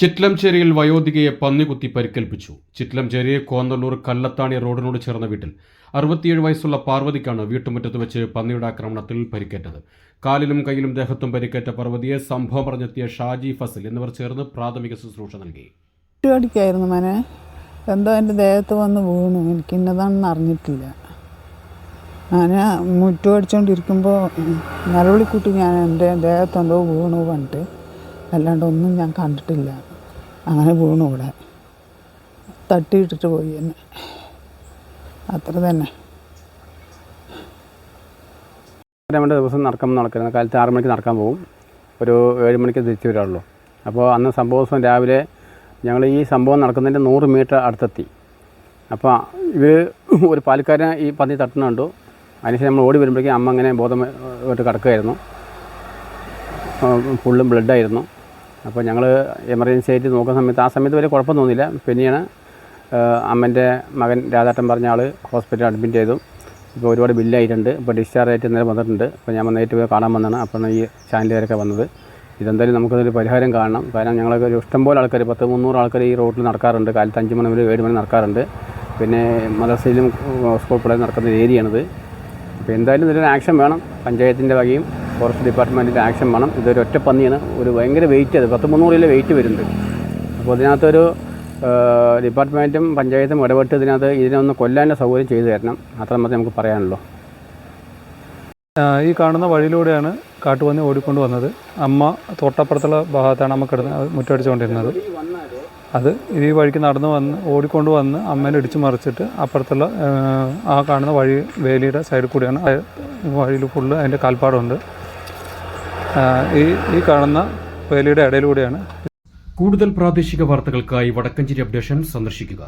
ചിറ്റ്ലംചേരിയിൽ വയോധികയെ പന്നികുത്തി പരിക്കേൽപ്പിച്ചു. ചിറ്റ്ലംചേരി കോന്നല്ലൂർ കല്ലത്താണി റോഡിനോട് ചേർന്ന വീട്ടിൽ അറുപത്തിയേഴ് വയസ്സുള്ള പാർവതിക്കാണ് വീട്ടുമുറ്റത്ത് വെച്ച് പന്നിയുടെ ആക്രമണത്തിൽ പരിക്കേറ്റത്. കാലിലും കൈയിലും ദേഹത്തും പരിക്കേറ്റ പാർവതിയെ സംഭവം പറഞ്ഞെത്തിയ ഷാജി ഫസൽ എന്നിവർ ചേർന്ന് പ്രാഥമിക ശുശ്രൂഷ നൽകി. ചുറ്റുകടിക്കായിരുന്നു മനെ. എന്തോ എന്റെ ദേഹത്ത് വന്ന് വീണു. എനിക്ക് ഇന്നതാണെന്ന് അറിഞ്ഞിട്ടില്ല. ഞാൻ മുറ്റുകടിച്ചോണ്ടിരിക്കുമ്പോൾ നിലവിളിക്കുട്ടി ഞാൻ എന്റെ ദേഹത്ത് എന്തോ വീണു പറഞ്ഞിട്ട്. അല്ലാണ്ട് ഒന്നും ഞാൻ കണ്ടിട്ടില്ല. അങ്ങനെ വീണു ഇവിടെ തട്ടിയിട്ടിട്ട് പോയി എന്നെ. അത്ര തന്നെ. രണ്ട് ദിവസം നടക്കാൻ നടക്കുന്നത് കാലത്ത് ആറ് മണിക്ക് നടക്കാൻ പോകും ഒരു ഏഴ് മണിക്ക് തിരിച്ചു വരാറുള്ളൂ. അപ്പോൾ അന്ന് സംഭവ ദിവസം രാവിലെ ഞങ്ങൾ ഈ സംഭവം നടക്കുന്നതിന്റെ നൂറ് മീറ്റർ അടുത്തെത്തി. അപ്പോൾ ഇവർ ഒരു പാലക്കാരൻ ഈ പന്നി തട്ടുന്ന കണ്ടു. അതിനുശേഷം നമ്മൾ ഓടി വരുമ്പോഴേക്കും അമ്മ അങ്ങനെ ബോധമായിട്ട് കിടക്കുകയായിരുന്നു. ഫുള്ളും ബ്ലഡായിരുന്നു അപ്പോൾ ഞങ്ങൾ എമർജൻസി ആയിട്ട് നോക്കുന്ന സമയത്ത് ആ സമയത്ത് വലിയ കുഴപ്പം തോന്നിയില്ല. പിന്നെയാണ് അമ്മന്റെ മകൻ രാധാട്ടൻ പറഞ്ഞ ആൾ ഹോസ്പിറ്റലിൽ അഡ്മിറ്റ് ചെയ്തു. ഇപ്പോൾ ഒരുപാട് ബില്ലായിട്ടുണ്ട്. ഇപ്പോൾ ഡിസ്ചാർജ് ആയിട്ട് ഇന്നലെ വന്നിട്ടുണ്ട്. അപ്പോൾ ഞാൻ വന്നിട്ട് പോയി കാണാൻ വന്നതാണ്. അപ്പോൾ ഈ ചാനലുകാരൊക്കെ വന്നത്. ഇതെന്തായാലും നമുക്കതൊരു പരിഹാരം കാണണം. കാരണം ഞങ്ങളൊക്കെ ഒരു ഇഷ്ടംപോലെ ആൾക്കാർ പത്ത് മുന്നൂറ് ആൾക്കാർ ഈ റോഡിൽ നടക്കാറുണ്ട്. കാലത്ത് അഞ്ച് മണി മുതൽ ഏഴ് മണി നടക്കാറുണ്ട്. പിന്നെ മദ്രസയിലും സ്കൂൾ പിള്ളേർ നടക്കുന്ന ഏരിയയാണിത് അപ്പോൾ എന്തായാലും ഇതിലൊരു ആക്ഷൻ വേണം. പഞ്ചായത്തിന്റെ വകയും ഫോറസ്റ്റ് ഡിപ്പാർട്ട്മെന്റിന്റെ ആക്ഷൻ വേണം. ഇതൊരു ഒറ്റ പന്നിയാണ്. ഒരു ഭയങ്കര വെയിറ്റ് അത്. പത്ത് മുന്നൂറ് കിലോ വെയിറ്റ് വരുന്നുണ്ട്. അപ്പോൾ ഇതിനകത്തൊരു ഡിപ്പാർട്ട്മെന്റും പഞ്ചായത്തും ഇടപെട്ട് ഇതിനകത്ത് ഇതിനൊന്ന് കൊല്ലാനുള്ള സൗകര്യം ചെയ്തു തരണം. അത്ര മാത്രമേ നമുക്ക് പറയാനുള്ളൂ. ഈ കാണുന്ന വഴിയിലൂടെയാണ് കാട്ടുപന്നി ഓടിക്കൊണ്ട് വന്നത്. അമ്മ തോട്ടപ്പുറത്തുള്ള ഭാഗത്താണ് അമ്മ കിടന്ന് മുറ്റടിച്ചുകൊണ്ടിരുന്നത്. അത് ഈ വഴിക്ക് നടന്നു വന്ന് ഓടിക്കൊണ്ട് വന്ന് അമ്മേനെ ഇടിച്ചു മറിച്ചിട്ട് അപ്പുറത്തുള്ള ആ, കാണുന്ന വഴി വേലിയുടെ സൈഡിൽ കൂടിയാണ്. വഴിയിൽ ഫുള്ള് അതിന്റെ കാൽപ്പാടുണ്ട്. ഈ ഈ കാണുന്ന വേലിയുടെ ഇടയിലൂടെയാണ്. കൂടുതൽ പ്രാദേശിക വാർത്തകൾക്കായി വടക്കഞ്ചേരി അപ്ഡേഷൻ സന്ദർശിക്കുക.